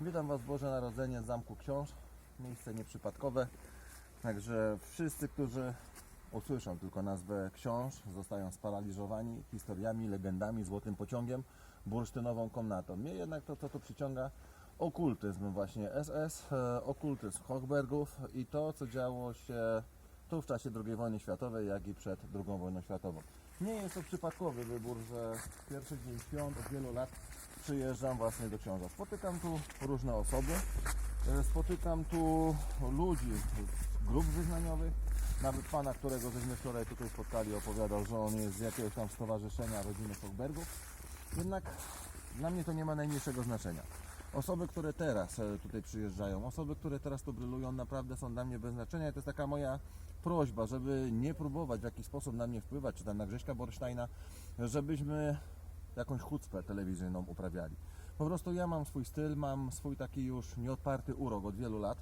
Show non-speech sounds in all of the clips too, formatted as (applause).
Witam Was Boże Narodzenie z Zamku Książ. Miejsce nieprzypadkowe. Także wszyscy, którzy usłyszą tylko nazwę książ, zostają sparaliżowani historiami, legendami, złotym pociągiem, bursztynową komnatą. Mnie jednak to, co tu przyciąga, okultyzm właśnie SS, e, okultyzm Hochbergów i to, co działo się tu w czasie II wojny światowej, jak i przed II wojną światową. Nie jest to przypadkowy wybór, że pierwszy dzień świąt od wielu lat przyjeżdżam właśnie do książa. Spotykam tu różne osoby, e, spotykam tu ludzi z grup wyznaniowych, nawet pana, którego żeśmy wczoraj tutaj spotkali, opowiadał, że on jest z jakiegoś tam stowarzyszenia rodziny Hochbergów. Jednak dla mnie to nie ma najmniejszego znaczenia. Osoby, które teraz e, tutaj przyjeżdżają, osoby, które teraz tu brylują, naprawdę są dla mnie bez znaczenia. I to jest taka moja prośba, żeby nie próbować w jakiś sposób na mnie wpływać, czy tam na Grześka Borsztajna, żebyśmy jakąś chucpę telewizyjną uprawiali. Po prostu ja mam swój styl, mam swój taki już nieodparty urok od wielu lat,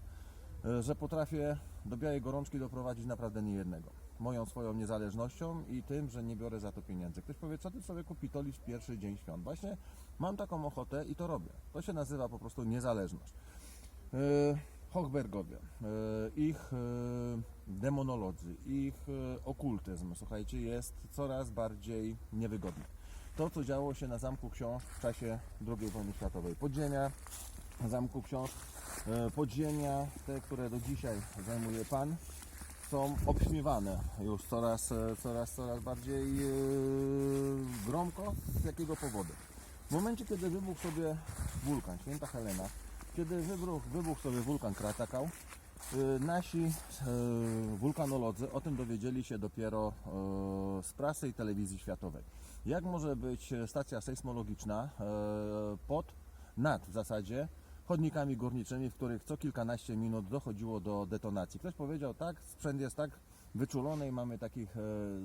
e, że potrafię do białej gorączki doprowadzić naprawdę niejednego. Moją swoją niezależnością i tym, że nie biorę za to pieniędzy. Ktoś powie, co ty sobie to w pierwszy dzień świąt. Właśnie mam taką ochotę i to robię. To się nazywa po prostu niezależność. E, Hochbergowie, e, ich e, demonolodzy, ich e, okultyzm, słuchajcie, jest coraz bardziej niewygodny. To, co działo się na Zamku Książ w czasie II wojny światowej. Podziemia Zamku Książ, podziemia, te, które do dzisiaj zajmuje Pan, są obśmiewane już coraz, coraz, coraz bardziej gromko. Z jakiego powodu? W momencie, kiedy wybuchł sobie wulkan Święta Helena, kiedy wybuchł, wybuchł sobie wulkan Krakatał, y, nasi y, wulkanolodzy o tym dowiedzieli się dopiero y, z prasy i telewizji światowej. Jak może być stacja sejsmologiczna pod, nad w zasadzie chodnikami górniczymi, w których co kilkanaście minut dochodziło do detonacji. Ktoś powiedział tak, sprzęt jest tak wyczulony i mamy takich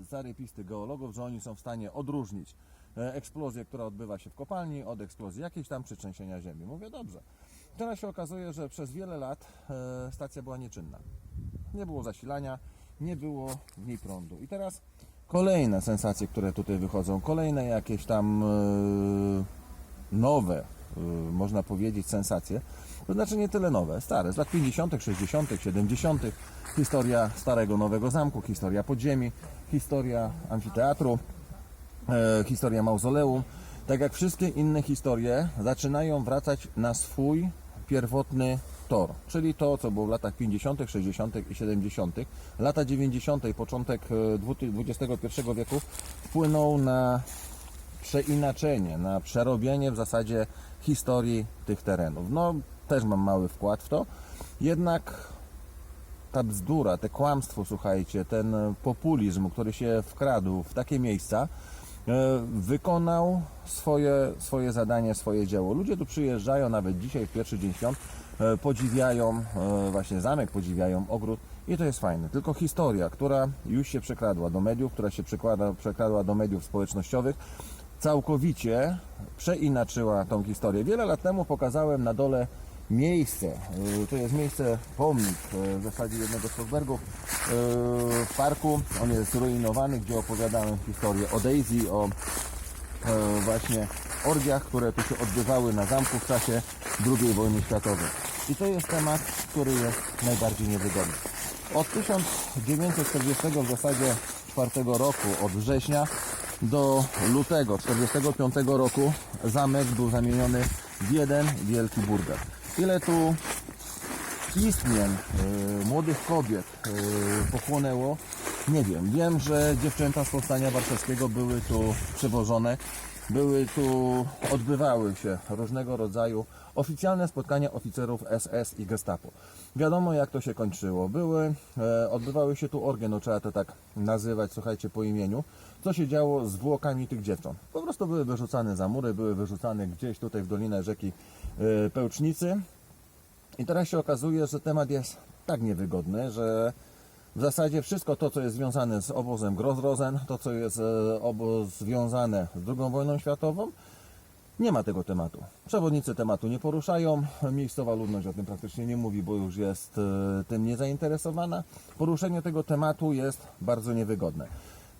zarypistych geologów, że oni są w stanie odróżnić eksplozję, która odbywa się w kopalni, od eksplozji jakiejś tam przytrzęsienia ziemi. Mówię dobrze. Teraz się okazuje, że przez wiele lat e, stacja była nieczynna. Nie było zasilania, nie było w niej prądu. I teraz kolejne sensacje, które tutaj wychodzą, kolejne jakieś tam e, nowe, y, można powiedzieć, sensacje. To znaczy nie tyle nowe, stare, z lat 50., 60., 70., historia Starego Nowego Zamku, historia podziemi, historia amfiteatru, e, historia mauzoleum. Tak jak wszystkie inne historie, zaczynają wracać na swój pierwotny tor, czyli to, co było w latach 50., 60. i 70. Lata 90., początek e, XXI wieku wpłynął na przeinaczenie, na przerobienie w zasadzie historii tych terenów. No, też mam mały wkład w to, jednak ta bzdura, te kłamstwo, słuchajcie, ten populizm, który się wkradł w takie miejsca, e, wykonał swoje, swoje zadanie, swoje dzieło. Ludzie tu przyjeżdżają nawet dzisiaj, w pierwszy dzień świąt, e, podziwiają e, właśnie zamek, podziwiają ogród i to jest fajne. Tylko historia, która już się przekradła do mediów, która się przekłada, przekradła do mediów społecznościowych, całkowicie przeinaczyła tą historię. Wiele lat temu pokazałem na dole miejsce, y, to jest miejsce, pomnik y, w zasadzie jednego z Hochbergów y, w parku, on jest zrujnowany, gdzie opowiadałem historię o Daisy, o e, właśnie orgiach, które tu się odbywały na zamku w czasie II wojny światowej. I to jest temat, który jest najbardziej niewygodny. Od 1940 w zasadzie 4 roku, od września do lutego 45 roku zamek był zamieniony w jeden wielki burger. Ile tu istnień y, młodych kobiet y, pochłonęło, nie wiem. Wiem, że dziewczęta z Powstania Warszawskiego były tu przewożone, były tu, odbywały się różnego rodzaju oficjalne spotkania oficerów SS i Gestapo. Wiadomo jak to się kończyło. Były, e, odbywały się tu orgie, no trzeba to tak nazywać, słuchajcie, po imieniu. Co się działo z zwłokami tych dziewcząt? Po prostu były wyrzucane za mury, były wyrzucane gdzieś tutaj w dolinę rzeki e, Pełcznicy. I teraz się okazuje, że temat jest tak niewygodny, że w zasadzie wszystko to, co jest związane z obozem Gross-Rosen, to, co jest e, oboz związane z II wojną światową, nie ma tego tematu. Przewodnicy tematu nie poruszają, miejscowa ludność o tym praktycznie nie mówi, bo już jest e, tym niezainteresowana. Poruszenie tego tematu jest bardzo niewygodne.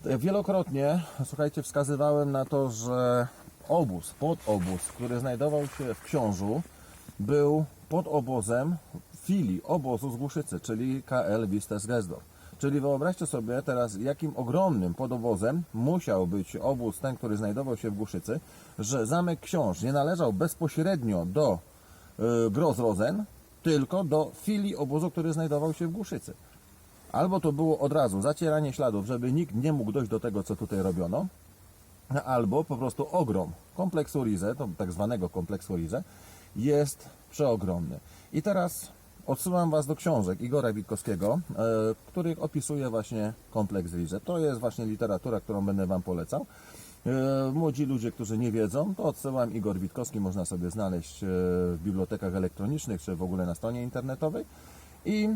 E, Wielokrotnie, słuchajcie, wskazywałem na to, że obóz, podobóz, który znajdował się w Książu, był pod obozem filii obozu z Głuszycy, czyli KL Wistes Gesdorf. Czyli wyobraźcie sobie teraz, jakim ogromnym podobozem musiał być obóz ten, który znajdował się w Głuszycy, że Zamek Książ nie należał bezpośrednio do y, Grozrozen, tylko do filii obozu, który znajdował się w Głuszycy. Albo to było od razu zacieranie śladów, żeby nikt nie mógł dojść do tego, co tutaj robiono, albo po prostu ogrom kompleksu Rize, tak zwanego kompleksu Rize, jest przeogromny. I teraz odsyłam Was do książek Igora Witkowskiego, e, których opisuje właśnie kompleks Rize. To jest właśnie literatura, którą będę Wam polecał. E, Młodzi ludzie, którzy nie wiedzą, to odsyłam Igor Witkowski, można sobie znaleźć e, w bibliotekach elektronicznych, czy w ogóle na stronie internetowej. I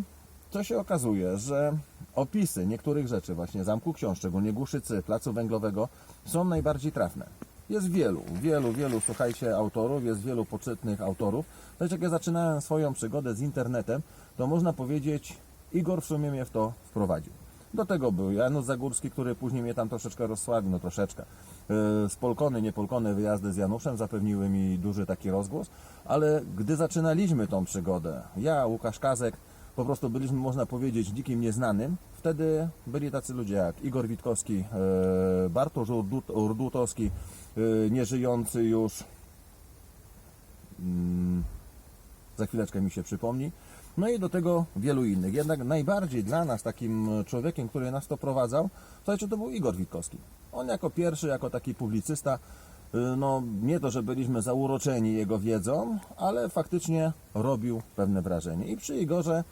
co się okazuje, że opisy niektórych rzeczy, właśnie Zamku Książ, szczególnie Głuszycy, Placu Węglowego, są najbardziej trafne. Jest wielu, wielu, wielu, słuchajcie, autorów, jest wielu poczytnych autorów. Też jak ja zaczynałem swoją przygodę z internetem, to można powiedzieć, Igor w sumie mnie w to wprowadził. Do tego był Janusz Zagórski, który później mnie tam troszeczkę rozsławił, no troszeczkę. Yy, Spolkony, niepolkone wyjazdy z Januszem zapewniły mi duży taki rozgłos, ale gdy zaczynaliśmy tą przygodę, ja, Łukasz Kazek, po prostu byliśmy, można powiedzieć, nikim nieznanym. Wtedy byli tacy ludzie jak Igor Witkowski, yy, Bartosz Urdut- Urdutowski, nieżyjący już, mm, za chwileczkę mi się przypomni. No i do tego wielu innych. Jednak najbardziej dla nas takim człowiekiem, który nas to prowadzał, słuchajcie, to był Igor Witkowski. On jako pierwszy, jako taki publicysta, y, no nie to, że byliśmy zauroczeni jego wiedzą, ale faktycznie robił pewne wrażenie. I przy Igorze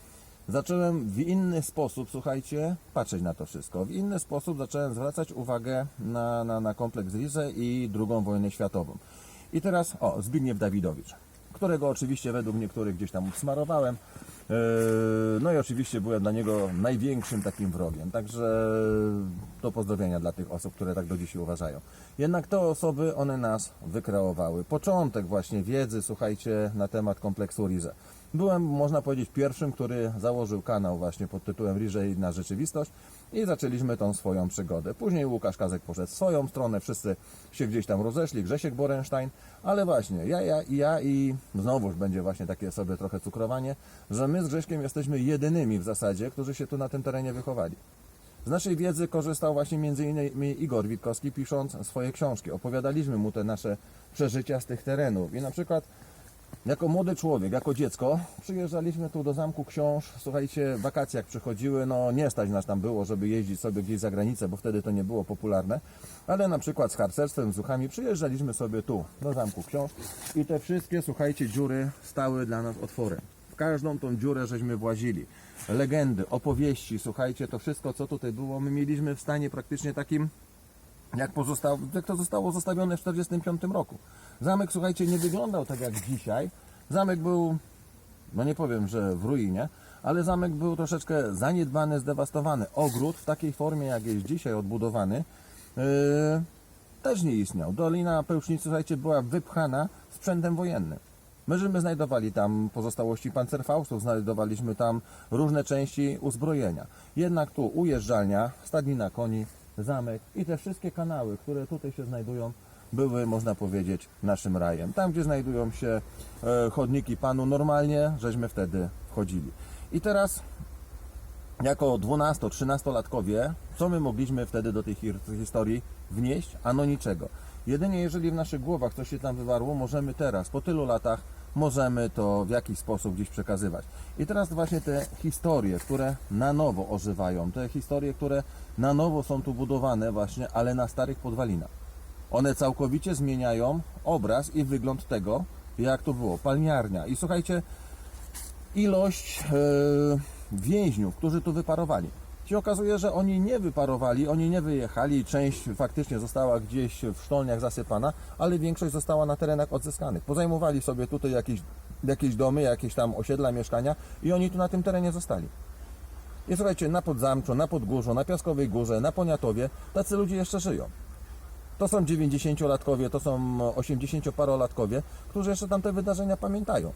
zacząłem w inny sposób, słuchajcie, patrzeć na to wszystko. W inny sposób zacząłem zwracać uwagę na, na, na kompleks Rize i II wojnę światową. I teraz, o, Zbigniew Dawidowicz, którego oczywiście według niektórych gdzieś tam smarowałem. Yy, No i oczywiście byłem dla niego największym takim wrogiem. Także to pozdrowienia dla tych osób, które tak do dzisiaj uważają. Jednak te osoby, one nas wykreowały. Początek właśnie wiedzy, słuchajcie, na temat kompleksu Rize. Byłem, można powiedzieć, pierwszym, który założył kanał właśnie pod tytułem Rize i na rzeczywistość i zaczęliśmy tą swoją przygodę. Później Łukasz Kazek poszedł swoją stronę, wszyscy się gdzieś tam rozeszli, Grzesiek Borenstein, ale właśnie ja, ja i ja i znowuż będzie właśnie takie sobie trochę cukrowanie, że my z Grześkiem jesteśmy jedynymi w zasadzie, którzy się tu na tym terenie wychowali. Z naszej wiedzy korzystał właśnie innymi Igor Witkowski pisząc swoje książki. Opowiadaliśmy mu te nasze przeżycia z tych terenów i na przykład jako młody człowiek, jako dziecko, przyjeżdżaliśmy tu do Zamku Książ, słuchajcie, wakacje jak przychodziły, no nie stać nas tam było, żeby jeździć sobie gdzieś za granicę, bo wtedy to nie było popularne, ale na przykład z harcerstwem, z uchami przyjeżdżaliśmy sobie tu, do Zamku Książ i te wszystkie, słuchajcie, dziury stały dla nas otworem. W każdą tą dziurę żeśmy włazili. Legendy, opowieści, słuchajcie, to wszystko, co tutaj było, my mieliśmy w stanie praktycznie takim jak, pozostał, jak to zostało zostawione w 1945 roku. Zamek, słuchajcie, nie wyglądał tak jak dzisiaj. Zamek był, no nie powiem, że w ruinie, ale zamek był troszeczkę zaniedbany, zdewastowany. Ogród w takiej formie, jak jest dzisiaj odbudowany, yy, też nie istniał. Dolina Pełcznicy, słuchajcie, była wypchana sprzętem wojennym. My żeśmy znajdowali tam pozostałości pancerfaustów, znajdowaliśmy tam różne części uzbrojenia. Jednak tu ujeżdżalnia, stadnina koni, zamek i te wszystkie kanały, które tutaj się znajdują, były, można powiedzieć, naszym rajem. Tam, gdzie znajdują się e, chodniki panu normalnie, żeśmy wtedy wchodzili. I teraz jako 12-13-latkowie, co my mogliśmy wtedy do tej historii wnieść? Ano niczego. Jedynie jeżeli w naszych głowach coś się tam wywarło, możemy teraz, po tylu latach, możemy to w jakiś sposób gdzieś przekazywać. I teraz właśnie te historie, które na nowo ożywają, te historie, które na nowo są tu budowane właśnie, ale na starych podwalinach. One całkowicie zmieniają obraz i wygląd tego, jak to było. Palmiarnia. I słuchajcie, ilość e, więźniów, którzy tu wyparowali. Się okazuje, że oni nie wyparowali, oni nie wyjechali, część faktycznie została gdzieś w sztolniach zasypana, ale większość została na terenach odzyskanych. Pozajmowali sobie tutaj jakieś, jakieś domy, jakieś tam osiedla, mieszkania i oni tu na tym terenie zostali. I słuchajcie, na Podzamczu, na Podgórzu, na Piaskowej Górze, na Poniatowie, tacy ludzie jeszcze żyją. To są 90-latkowie, to są 80-parolatkowie, którzy jeszcze tam te wydarzenia pamiętają.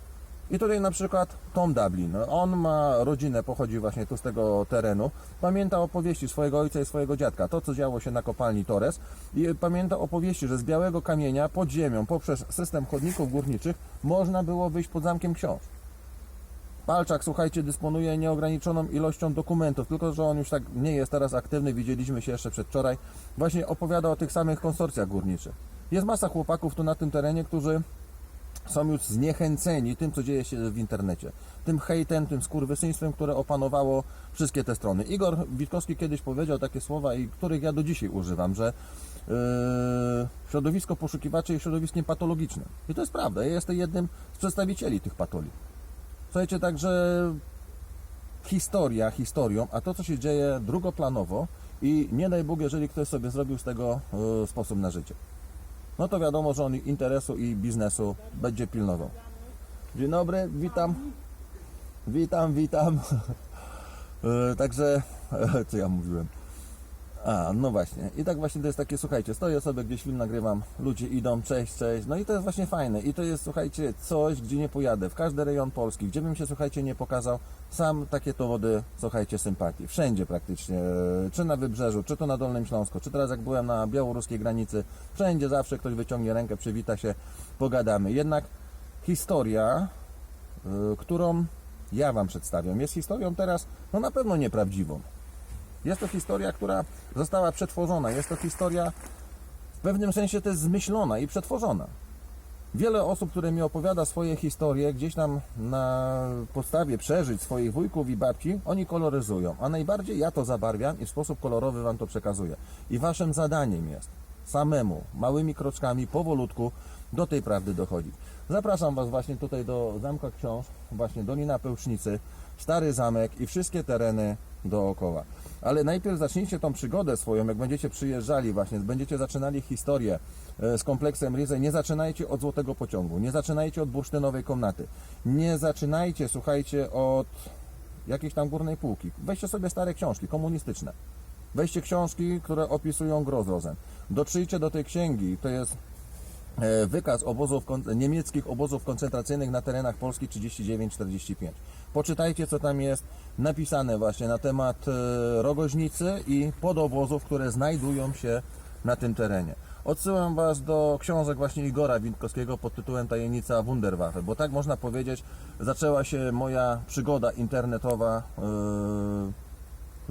I tutaj na przykład Tom Dublin, on ma rodzinę, pochodzi właśnie tu z tego terenu, pamięta opowieści swojego ojca i swojego dziadka, to co działo się na kopalni Torres i pamięta opowieści, że z białego kamienia pod ziemią, poprzez system chodników górniczych można było wyjść pod zamkiem książ. Palczak, słuchajcie, dysponuje nieograniczoną ilością dokumentów, tylko że on już tak nie jest teraz aktywny, widzieliśmy się jeszcze przedwczoraj, właśnie opowiada o tych samych konsorcjach górniczych. Jest masa chłopaków tu na tym terenie, którzy są już zniechęceni tym, co dzieje się w internecie. Tym hejtem, tym skurwysyństwem, które opanowało wszystkie te strony. Igor Witkowski kiedyś powiedział takie słowa, i których ja do dzisiaj używam, że yy, środowisko poszukiwaczy jest środowiskiem patologicznym. I to jest prawda, ja jestem jednym z przedstawicieli tych patolii. Słuchajcie, także historia historią, a to, co się dzieje drugoplanowo i nie daj Bóg, jeżeli ktoś sobie zrobił z tego yy, sposób na życie no to wiadomo, że on interesu i biznesu będzie pilnował. Dzień dobry, witam. Witam, witam. (laughs) E, Także, (laughs) co ja mówiłem? A, no właśnie. I tak właśnie to jest takie, słuchajcie, stoję sobie gdzieś film nagrywam, ludzie idą, cześć, cześć. No i to jest właśnie fajne. I to jest, słuchajcie, coś, gdzie nie pojadę. W każdy rejon Polski, gdzie bym się, słuchajcie, nie pokazał, sam takie dowody, słuchajcie, sympatii. Wszędzie praktycznie. Czy na Wybrzeżu, czy to na Dolnym Śląsku, czy teraz jak byłem na białoruskiej granicy. Wszędzie zawsze ktoś wyciągnie rękę, przywita się, pogadamy. Jednak historia, y, którą ja Wam przedstawiam, jest historią teraz, no na pewno nieprawdziwą. Jest to historia, która została przetworzona. Jest to historia w pewnym sensie też zmyślona i przetworzona. Wiele osób, które mi opowiada swoje historie, gdzieś tam na podstawie przeżyć swoich wujków i babci, oni koloryzują. A najbardziej ja to zabarwiam i w sposób kolorowy Wam to przekazuję. I Waszym zadaniem jest samemu, małymi kroczkami, powolutku do tej prawdy dochodzić. Zapraszam Was właśnie tutaj do Zamka Książ, właśnie Dolina Pełcznicy, Stary Zamek i wszystkie tereny dookoła. Ale najpierw zacznijcie tą przygodę swoją, jak będziecie przyjeżdżali właśnie, będziecie zaczynali historię e, z kompleksem Rize, nie zaczynajcie od Złotego Pociągu, nie zaczynajcie od bursztynowej komnaty, nie zaczynajcie, słuchajcie, od jakiejś tam górnej półki. Weźcie sobie stare książki komunistyczne. Weźcie książki, które opisują Grozrozen. Dotrzyjcie do tej księgi, to jest e, wykaz obozów, niemieckich obozów koncentracyjnych na terenach Polski 39-45. Poczytajcie, co tam jest napisane właśnie na temat e, rogoźnicy i podowozów, które znajdują się na tym terenie. Odsyłam Was do książek właśnie Igora Windkowskiego pod tytułem Tajemnica Wunderwaffe, bo tak można powiedzieć, zaczęła się moja przygoda internetowa e,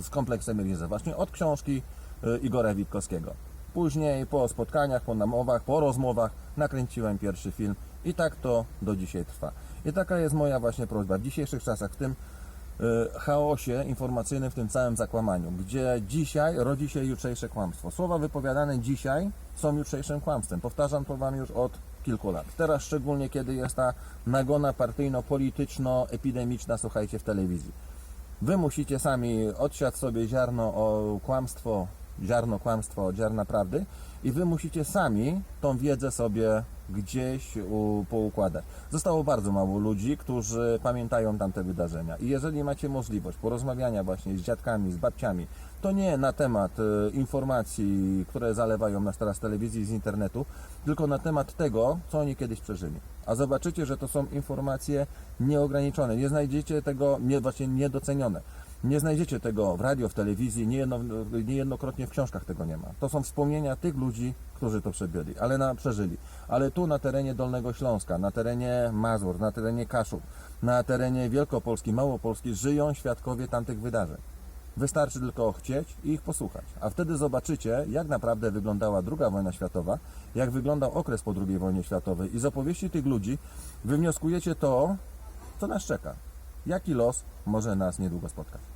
z kompleksem Rize, właśnie od książki e, Igora Witkowskiego. Później po spotkaniach, po namowach, po rozmowach nakręciłem pierwszy film i tak to do dzisiaj trwa. I taka jest moja właśnie prośba w dzisiejszych czasach, w tym e, chaosie informacyjnym, w tym całym zakłamaniu, gdzie dzisiaj rodzi się jutrzejsze kłamstwo. Słowa wypowiadane dzisiaj są jutrzejszym kłamstwem. Powtarzam to Wam już od kilku lat. Teraz szczególnie, kiedy jest ta nagona partyjno-polityczno-epidemiczna, słuchajcie, w telewizji. Wy musicie sami odsiać sobie ziarno o kłamstwo, ziarno kłamstwo od ziarna prawdy i wy musicie sami tą wiedzę sobie gdzieś u, poukładać. Zostało bardzo mało ludzi, którzy pamiętają tamte wydarzenia i jeżeli macie możliwość porozmawiania właśnie z dziadkami, z babciami, to nie na temat e, informacji, które zalewają nas teraz telewizji, z internetu, tylko na temat tego, co oni kiedyś przeżyli. A zobaczycie, że to są informacje nieograniczone. Nie znajdziecie tego, nie, właśnie niedocenione. Nie znajdziecie tego w radio, w telewizji, niejedno, niejednokrotnie w książkach tego nie ma. To są wspomnienia tych ludzi, którzy to przebyli, ale na, przeżyli. Ale tu na terenie Dolnego Śląska, na terenie Mazur, na terenie Kaszub, na terenie Wielkopolski, Małopolski żyją świadkowie tamtych wydarzeń. Wystarczy tylko chcieć i ich posłuchać. A wtedy zobaczycie, jak naprawdę wyglądała II wojna światowa, jak wyglądał okres po II wojnie światowej i z opowieści tych ludzi wywnioskujecie to, co nas czeka. Jaki los może nas niedługo spotkać.